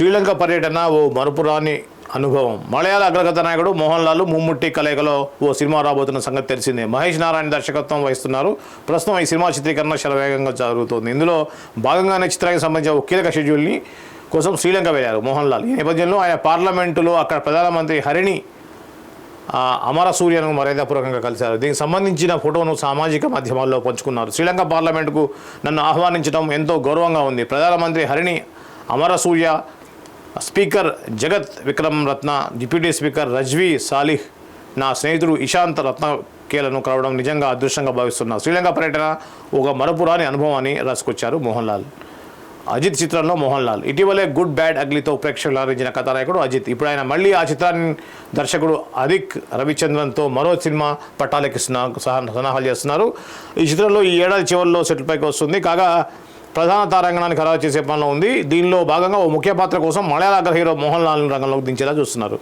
శ్రీలంక పర్యటన ఓ మరుపురాని అనుభవం. మలయాళ అగ్రగత నాయకుడు మోహన్ లాల్ ముమ్ముట్టి కలయికలో ఓ సినిమా రాబోతున్న సంగతి తెలిసిందే. మహేష్ నారాయణ దర్శకత్వం వహిస్తున్నారు. ప్రస్తుతం ఈ సినిమా చిత్రీకరణ శరవేగంగా జరుగుతోంది. ఇందులో భాగంగానే చిత్రానికి సంబంధించిన ఒక కీలక షెడ్యూల్ని కోసం శ్రీలంక వెళ్ళారు మోహన్ లాల్. ఈ నేపథ్యంలో ఆయన పార్లమెంటులో అక్కడ ప్రధానమంత్రి హరిణి అమరసూర్యను అమర సూర్యను మర్యాదపూర్వకంగా కలిశారు. దీనికి సంబంధించిన ఫోటోను సామాజిక మాధ్యమాల్లో పంచుకున్నారు. శ్రీలంక పార్లమెంటుకు నన్ను ఆహ్వానించడం ఎంతో గౌరవంగా ఉంది. ప్రధానమంత్రి Harini Amara Surya speaker Jagat Vikram Ratna deputy speaker Razvi Salih నా స్నేహితుడు ఇషాంత్ రత్నకేలను కలవడం నిజంగా అదృష్టంగా భావిస్తున్నా. శ్రీలంక పర్యటన ఒక మరపురాని అనుభవం అని రాసుకొచ్చారు మోహన్ లాల్ అజిత్ చిత్రంలో మోహన్ లాల్ ఇటీవలే గుడ్ బ్యాడ్ అగ్లీతో ప్రేక్షకులు ఆరించిన కథానాయకుడు అజిత్. ఇప్పుడు ఆయన మళ్ళీ ఆ చిత్రాన్ని దర్శకుడు అదిక్ రవిచంద్రన్తో మరో సినిమా పట్టాలెక్కిస్తున్నా సహ- సన్నాహాలు చేస్తున్నారు. ఈ చిత్రంలో ఈ ఏడాది చివరిలో సెటిల్ పైకి వస్తుంది. కాగా ప్రధాన తారాంగణాన్ని ఖరారు చేసే పనిలో ఉంది. దీనిలో భాగంగా ఓ ముఖ్య పాత్ర కోసం మలయాళ అగ్ర హీరో మోహన్ లాల్ రంగంలోకి దించేలా చూస్తున్నారు.